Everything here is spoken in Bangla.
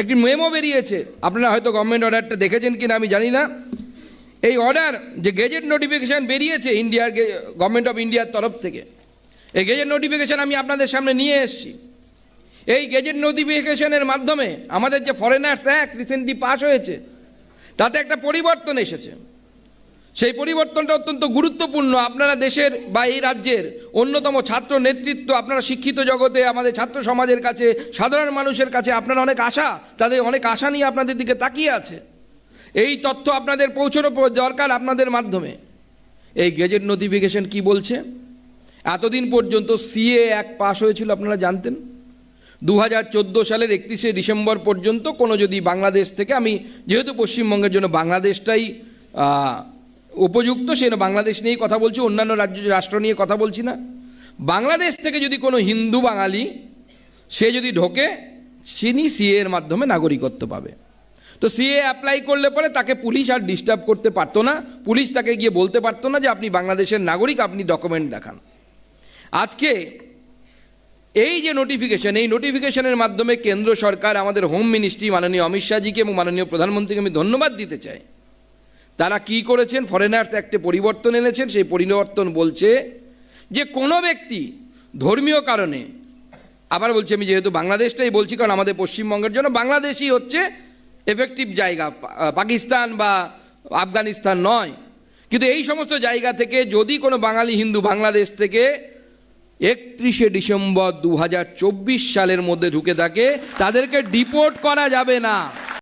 একটি মেমো বেরিয়েছে। আপনারা হয়তো গভর্নমেন্ট অর্ডারটা দেখেছেন কিনা আমি জানি না। এই অর্ডার যে গেজেট নোটিফিকেশান বেরিয়েছে ইন্ডিয়ার গভর্নমেন্ট অফ ইন্ডিয়ার তরফ থেকে। এই গেজেট নোটিফিকেশান আমি আপনাদের সামনে নিয়ে এসেছি। এই গেজেট নোটিফিকেশনের মাধ্যমে আমাদের যে ফরেনার্স অ্যাক্ট রিসেন্টলি পাস হয়েছে, তাতে একটা পরিবর্তন এসেছে। সেই পরিবর্তনটা অত্যন্ত গুরুত্বপূর্ণ। আপনারা দেশের বা এই রাজ্যের অন্যতম ছাত্র নেতৃত্ব, আপনারা শিক্ষিত জগতে, আমাদের ছাত্র সমাজের কাছে, সাধারণ মানুষের কাছে আপনারা অনেক আশা, তাদের অনেক আশা নিয়ে আপনাদের দিকে তাকিয়ে আছে। এই তথ্য আপনাদের পৌঁছানো দরকার আপনাদের মাধ্যমে। এই গেজেট নোটিফিকেশন কি বলছে? এতদিন পর্যন্ত সিএ এক পাশ হয়েছিল, আপনারা জানতেন? দু হাজার চোদ্দ সালের একত্রিশে ডিসেম্বর পর্যন্ত কোনো যদি বাংলাদেশ থেকে আমি, যেহেতু পশ্চিমবঙ্গের জন্য বাংলাদেশটাই উপযুক্ত, সে বাংলাদেশ নিয়েই কথা বলছি, অন্যান্য রাজ্য, রাষ্ট্র নিয়ে কথা বলছি না। বাংলাদেশ থেকে যদি কোনো হিন্দু বাঙালি, সে যদি ঢোকে তিনি সিএ এর মাধ্যমে নাগরিকত্ব পাবে। তো সিএ অ্যাপ্লাই করলে পরে তাকে পুলিশ আর ডিস্টার্ব করতে পারতো না, পুলিশ তাকে গিয়ে বলতে পারতো না যে আপনি বাংলাদেশের নাগরিক, আপনি ডকুমেন্ট দেখান। আজকে এই যে নোটিফিকেশন এই নোটিফিকেশনের মাধ্যমে কেন্দ্র সরকার আমাদের হোম মিনিস্ট্রি মাননীয় অমিত শাহজিকে এবং মাননীয় প্রধানমন্ত্রীকে আমি ধন্যবাদ দিতে চাই। তারা কি করেছেন? ফরেনার্স অ্যাক্টে পরিবর্তন এনেছেন। সেই পরিবর্তন বলছে যে কোনো ব্যক্তি ধর্মীয় কারণে, আবার বলছি আমি যেহেতু বাংলাদেশটাই বলছি, কারণ আমাদের পশ্চিমবঙ্গের জন্য বাংলাদেশই হচ্ছে এফেক্টিভ জায়গা। পাকিস্তান বা আফগানিস্তান নয়। কিন্তু এই সমস্ত জায়গা থেকে যদি কোনো বাঙালি হিন্দু বাংলাদেশ থেকে একত্রিশে ডিসেম্বর দু হাজার চব্বিশ সালের মধ্যে ঢুকে থাকে, তাদেরকে ডিপোর্ট করা যাবে না।